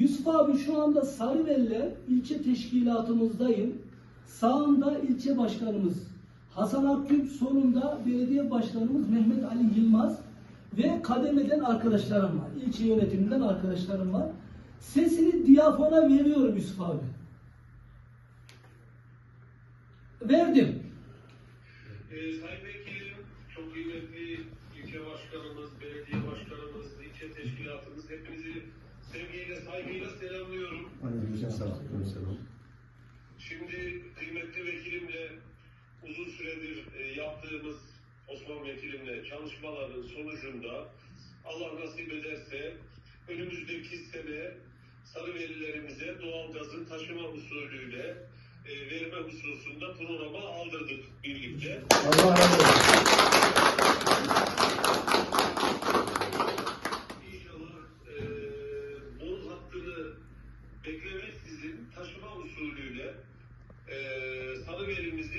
Yusuf abi şu anda Sarıvelle ilçe teşkilatımızdayım. Sağında ilçe başkanımız Hasan Akgül, solunda belediye başkanımız Mehmet Ali Yılmaz ve kademeden arkadaşlarım var. İlçe yönetiminden arkadaşlarım var. Sesini diyafona veriyorum Yusuf abi. Verdim. Ee, Sayın Vekilim, çok kıymetli ilçe başkanımız, belediye başkanımız, ilçe teşkilatımız hepinizi sevgiyle, saygıyla selamlıyorum. Aleykümselam. Şimdi kıymetli vekilimle uzun süredir e, yaptığımız Osman Vekilimle çalışmaların sonucunda Allah nasip ederse önümüzdeki sene Sarıvelilerimize doğalgazın taşıma usulüyle e, verme hususunda programa aldırdık birlikte. Allah razı olsun.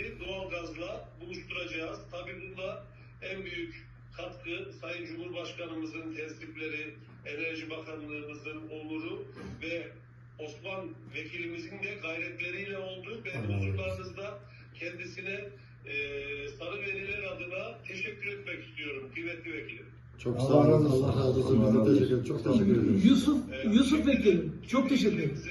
Sarıveli'mizi doğalgazla buluşturacağız. Tabi bunda en büyük katkı Sayın Cumhurbaşkanımızın tespitleri, Enerji Bakanlığımızın onuru ve Osman Vekilimizin de gayretleriyle oldu. Ben huzurlarınızda kendisine eee Sarıveliler adına teşekkür etmek istiyorum kıymetli vekilim. Çok sağ olun. Allah razı olsun. Biz de teşekkür Çok teşekkür ederiz. Yusuf Yusuf Vekilim çok teşekkür ederim.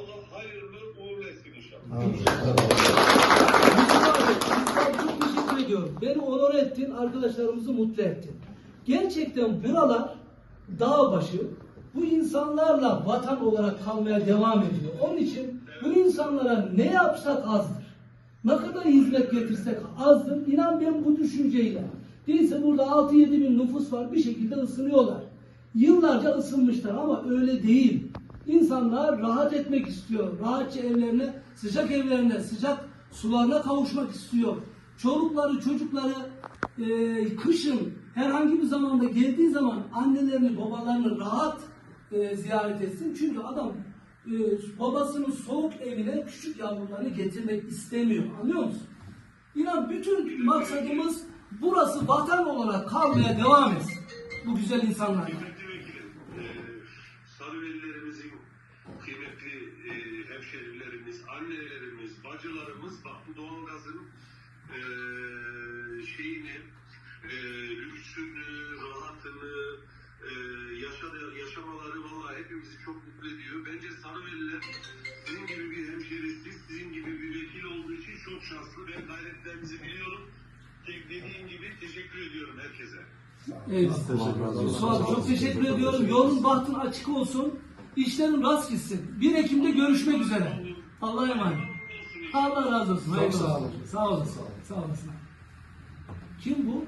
Allah hayırlı uğurlu etsin inşallah. Çok teşekkür ediyorum. Beni onur ettin, arkadaşlarımızı mutlu ettin. Gerçekten buralar dağ başı, bu insanlarla vatan olarak kalmaya devam ediyor. Onun için bu insanlara ne yapsak azdır. Ne kadar hizmet getirsek azdır. İnan ben bu düşünceyle. Değilse burada 6-7 bin nüfus var bir şekilde ısınıyorlar. Yıllarca ısınmışlar ama öyle değil. İnsanlar rahat etmek istiyor. Rahatça evlerine, sıcak evlerine, sıcak sularına kavuşmak istiyor. Çocukları, çocukları e, kışın herhangi bir zamanda geldiği zaman annelerini, babalarını rahat e, ziyaret etsin. Çünkü adam e, babasının soğuk evine küçük yavrularını getirmek istemiyor. Anlıyor musun? İnan bütün maksadımız burası vatan olarak kalmaya devam etsin. Bu güzel insanlarla. Kıymetli vekilim, e, Sarıvelilerimizin kıymetli e, hemşerilerimiz, annelerimiz, bacılarımız bak bu doğalgazın e, şeyini, e, lüksünü, rahatını, e, yaşadı, yaşamaları vallahi hepimizi çok mutlu ediyor. Bence Sarıveliler sizin gibi bir hemşerisi, sizin gibi bir vekil olduğu için çok şanslı. Ben gayretlerinizi biliyorum. Tek dediğim gibi teşekkür ediyorum herkese. Eyvallah. Yusuf abi çok teşekkür ediyorum. Yolun bahtın açık olsun. İşlerin rast gitsin. 1 Ekim'de görüşmek üzere. Allah'a emanet. Allah razı olsun. Çok sağ olsun. olun. Sağ olasın. Sağ olasın. Kim bu?